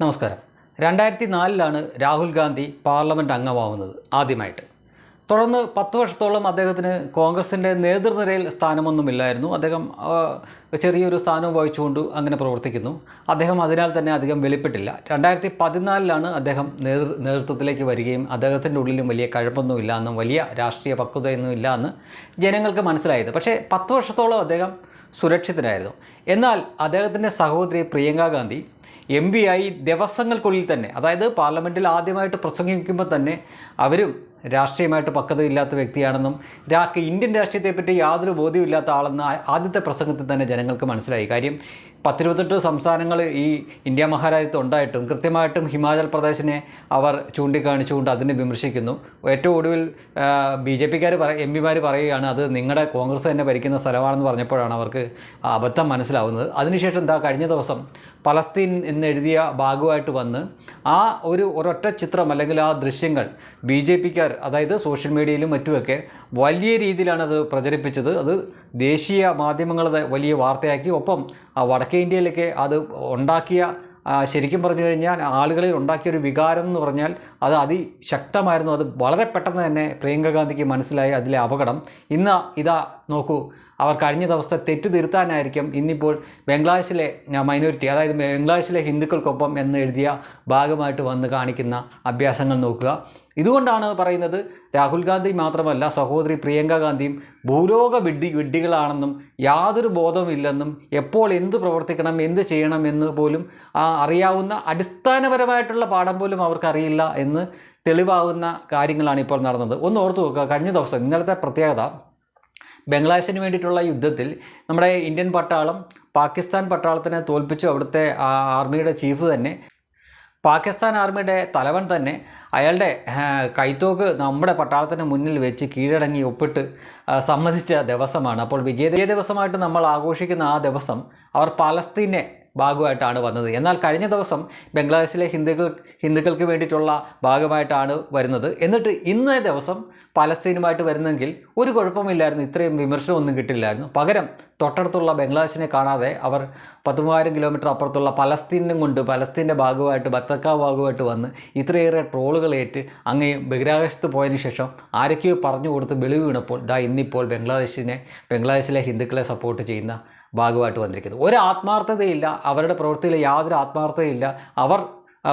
നമസ്കാരം. രണ്ടായിരത്തി നാലിലാണ് രാഹുൽ ഗാന്ധി പാർലമെന്റ് അംഗമാവുന്നത് ആദ്യമായിട്ട്. തുടർന്ന് പത്ത് വർഷത്തോളം അദ്ദേഹത്തിന് കോൺഗ്രസിന്റെ നേതൃനിരയിൽ സ്ഥാനമൊന്നുമില്ലായിരുന്നു. അദ്ദേഹം ചെറിയൊരു സ്ഥാനവും വഹിച്ചുകൊണ്ട് അങ്ങനെ പ്രവർത്തിക്കുന്നു. അദ്ദേഹം അതിനാൽ തന്നെ അധികം വെളിപ്പെട്ടില്ല. രണ്ടായിരത്തി പതിനാലിലാണ് അദ്ദേഹം നേതൃ നേതൃത്വത്തിലേക്ക് വരികയും അദ്ദേഹത്തിന്റെ ഉള്ളിലും വലിയ കഴപ്പൊന്നുമില്ല എന്നും വലിയ രാഷ്ട്രീയ പക്വതയൊന്നും ഇല്ല എന്ന് ജനങ്ങൾക്ക് മനസ്സിലായത്. പക്ഷേ പത്ത് വർഷത്തോളം അദ്ദേഹം സുരക്ഷിതനായിരുന്നു. എന്നാൽ അദ്ദേഹത്തിന്റെ സഹോദരി പ്രിയങ്ക ഗാന്ധി എം പി ആയി ദിവസങ്ങൾക്കുള്ളിൽ തന്നെ അതായത് പാർലമെന്റിൽ ആദ്യമായിട്ട് പ്രസംഗിക്കുമ്പോൾ തന്നെ അവരും രാഷ്ട്രീയമായിട്ട് പക്വതയില്ലാത്ത വ്യക്തിയാണെന്നും രാ ഇന്ത്യൻ രാഷ്ട്രീയത്തെപ്പറ്റി യാതൊരു ബോധ്യമില്ലാത്ത ആളെന്ന് ആദ്യത്തെ പ്രസംഗത്തിൽ തന്നെ ജനങ്ങൾക്ക് മനസ്സിലായി. കാര്യം പത്തിരുപത്തെട്ട് സംസ്ഥാനങ്ങൾ ഈ ഇന്ത്യ മഹാരാജ്യത്ത് ഉണ്ടായിട്ടും കൃത്യമായിട്ടും ഹിമാചൽ പ്രദേശിനെ അവർ ചൂണ്ടിക്കാണിച്ചുകൊണ്ട് അതിനെ വിമർശിക്കുന്നു. ഏറ്റവും ഒടുവിൽ ബി ജെ പിക്കാർ പറ എം പിമാർ പറയുകയാണ് അത് നിങ്ങളുടെ കോൺഗ്രസ് തന്നെ ഭരിക്കുന്ന സ്ഥലമാണെന്ന് പറഞ്ഞപ്പോഴാണ് അവർക്ക് അബദ്ധം മനസ്സിലാവുന്നത്. അതിനുശേഷം എന്താ കഴിഞ്ഞ ദിവസം പലസ്തീൻ എന്നെഴുതിയ ഭാഗമായിട്ട് വന്ന് ആ ഒരു ഒരൊറ്റ ചിത്രം അല്ലെങ്കിൽ ആ ദൃശ്യങ്ങൾ ബി ജെ പിക്കാർ അതായത് സോഷ്യൽ മീഡിയയിലും മറ്റുമൊക്കെ വലിയ രീതിയിലാണ് അത് പ്രചരിപ്പിച്ചത്. അത് ദേശീയ മാധ്യമങ്ങൾ വലിയ വാർത്തയാക്കി. ഒപ്പം ആ വടക്കേ ഇന്ത്യയിലൊക്കെ അത് ഉണ്ടാക്കിയ ശരിക്കും പറഞ്ഞു കഴിഞ്ഞാൽ ആളുകളിൽ ഉണ്ടാക്കിയ ഒരു വികാരം എന്ന് പറഞ്ഞാൽ അത് അതിശക്തമായിരുന്നു. അത് വളരെ പെട്ടെന്ന് തന്നെ പ്രിയങ്ക ഗാന്ധിക്ക് മനസ്സിലായി അതിലെ അപകടം. ഇന്ന് ഇതാ നോക്കൂ അവർ കഴിഞ്ഞ ദിവസത്തെ തെറ്റ് തിരുത്താനായിരിക്കും ഇന്നിപ്പോൾ ബംഗ്ലാദേശിലെ മൈനോറിറ്റി അതായത് ബംഗ്ലാദേശിലെ ഹിന്ദുക്കൾക്കൊപ്പം എന്ന് എഴുതിയ ഭാഗമായിട്ട് വന്ന് കാണിക്കുന്ന അഭ്യാസങ്ങൾ നോക്കുക. ഇതുകൊണ്ടാണ് പറയുന്നത് രാഹുൽ ഗാന്ധി മാത്രമല്ല സഹോദരി പ്രിയങ്ക ഗാന്ധിയും ഭൂലോക വിഡ്ഢി വിഡ്ഢികളാണെന്നും യാതൊരു ബോധമില്ലെന്നും എപ്പോൾ എന്ത് പ്രവർത്തിക്കണം എന്ത് ചെയ്യണം എന്ന് പോലും അറിയാവുന്ന അടിസ്ഥാനപരമായിട്ടുള്ള പാഠം പോലും അവർക്കറിയില്ല എന്ന് തെളിവാകുന്ന കാര്യങ്ങളാണ് ഇപ്പോൾ നടന്നത്. ഒന്ന് ഓർത്തു നോക്കുക കഴിഞ്ഞ ദിവസം ഇന്നലത്തെ പ്രത്യേകത ബംഗ്ലാദേശിന് വേണ്ടിയിട്ടുള്ള യുദ്ധത്തിൽ നമ്മുടെ ഇന്ത്യൻ പട്ടാളം പാകിസ്ഥാൻ പട്ടാളത്തിനെ തോൽപ്പിച്ചു അവിടുത്തെ ആർമിയുടെ ചീഫ് തന്നെ. പാകിസ്ഥാൻ ആർമിയുടെ തലവൻ തന്നെ അയാളുടെ കൈത്തോക്ക് നമ്മുടെ പട്ടാളത്തിന് മുന്നിൽ വെച്ച് കീഴടങ്ങി ഒപ്പിട്ട് സമ്മതിച്ച ദിവസമാണ്. അപ്പോൾ വിജയ ദിവസമായിട്ട് നമ്മൾ ആഘോഷിക്കുന്ന ആ ദിവസം അവർ പലസ്തീനെ ഭാഗമായിട്ടാണ് വന്നത്. എന്നാൽ കഴിഞ്ഞ ദിവസം ബംഗ്ലാദേശിലെ ഹിന്ദുക്കൾ ഹിന്ദുക്കൾക്ക് വേണ്ടിയിട്ടുള്ള ഭാഗമായിട്ടാണ് വരുന്നത്. എന്നിട്ട് ഇന്നേ ദിവസം പലസ്തീനുമായിട്ട് വരുന്നെങ്കിൽ ഒരു കുഴപ്പമില്ലായിരുന്നു. ഇത്രയും വിമർശനമൊന്നും കിട്ടില്ലായിരുന്നു. പകരം തൊട്ടടുത്തുള്ള ബംഗ്ലാദേശിനെ കാണാതെ അവർ പതിമൂവായിരം മൂവായിരം കിലോമീറ്റർ അപ്പുറത്തുള്ള പലസ്തീനും കൊണ്ട് പലസ്തീന്റെ ഭാഗമായിട്ട് ബത്തക്കാവ് ഭാഗമായിട്ട് വന്ന് ഇത്രയേറെ ട്രോളുകളേറ്റ് അങ്ങേ ബഹിരാകാശത്ത് പോയതിന് ശേഷം ആരൊക്കെയോ പറഞ്ഞു കൊടുത്ത് വെളിവ് വീണപ്പോൾ ദാ ഇന്നിപ്പോൾ ബംഗ്ലാദേശിനെ ബംഗ്ലാദേശിലെ ഹിന്ദുക്കളെ സപ്പോർട്ട് ചെയ്യുന്ന ഭാഗമായിട്ട് വന്നിരിക്കുന്നത്. ഒരു ആത്മാർത്ഥതയില്ല അവരുടെ പ്രവൃത്തിയിൽ യാതൊരു ആത്മാർത്ഥതയില്ല അവർ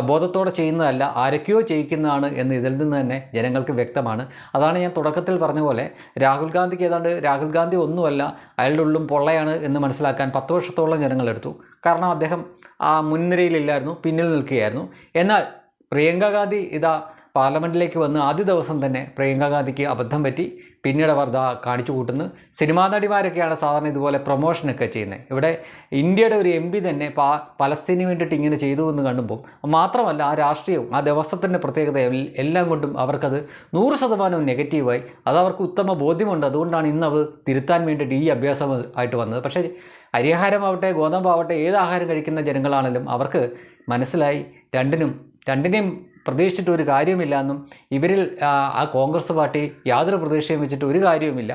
ബോധത്തോടെ ചെയ്യുന്നതല്ല ആരൊക്കെയോ ചെയ്യിക്കുന്നതാണ് എന്ന് ഇതിൽ നിന്ന് തന്നെ ജനങ്ങൾക്ക് വ്യക്തമാണ്. അതാണ് ഞാൻ തുടക്കത്തിൽ പറഞ്ഞ പോലെ രാഹുൽ ഗാന്ധിക്ക് ഏതാണ്ട് രാഹുൽ ഗാന്ധി ഒന്നുമല്ല അയാളുടെ ഉള്ളും പൊള്ളയാണ് എന്ന് മനസ്സിലാക്കാൻ പത്ത് വർഷത്തോളം ജനങ്ങളെടുത്തു കാരണം അദ്ദേഹം ആ മുൻനിരയിലില്ലായിരുന്നു പിന്നിൽ നിൽക്കുകയായിരുന്നു. എന്നാൽ പ്രിയങ്ക ഗാന്ധി ഇതാ പാർലമെന്റിലേക്ക് വന്ന് ആദ്യ ദിവസം തന്നെ പ്രിയങ്ക ഗാന്ധിക്ക് അബദ്ധം പറ്റി. പിന്നീട് അവർ ദാ കാണിച്ചു കൂട്ടുന്നു. സിനിമാ നടിമാരൊക്കെയാണ് സാധാരണ ഇതുപോലെ പ്രൊമോഷനൊക്കെ ചെയ്യുന്നത് ഇവിടെ ഇന്ത്യയുടെ ഒരു എം പി തന്നെ പാ പലസ്തീന് വേണ്ടിയിട്ട് ഇങ്ങനെ ചെയ്തു എന്ന് കാണുമ്പോൾ മാത്രമല്ല ആ രാഷ്ട്രീയവും ആ ദിവസത്തിന്റെ പ്രത്യേകത എല്ലാം കൊണ്ടും അവർക്കത് നൂറ് ശതമാനവും നെഗറ്റീവായി. അത് അവർക്ക് ഉത്തമ ബോധ്യമുണ്ട്. അതുകൊണ്ടാണ് ഇന്ന് അവർ തിരുത്താൻ വേണ്ടിയിട്ട് ഈ അഭ്യാസം ആയിട്ട് വന്നത്. പക്ഷേ അരിയാഹാരമാവട്ടെ ഗോതമ്പാവട്ടെ ഏത് ആഹാരം കഴിക്കുന്ന ജനങ്ങളാണെങ്കിലും അവർക്ക് മനസ്സിലായി. രണ്ടിനും രണ്ടിനെയും പ്രതീക്ഷിച്ചിട്ട് ഒരു കാര്യമില്ല എന്നും ഇവരിൽ ആ, കോൺഗ്രസ് പാർട്ടി യാതൊരു പ്രതീക്ഷയും വെച്ചിട്ട് ഒരു കാര്യവുമില്ല.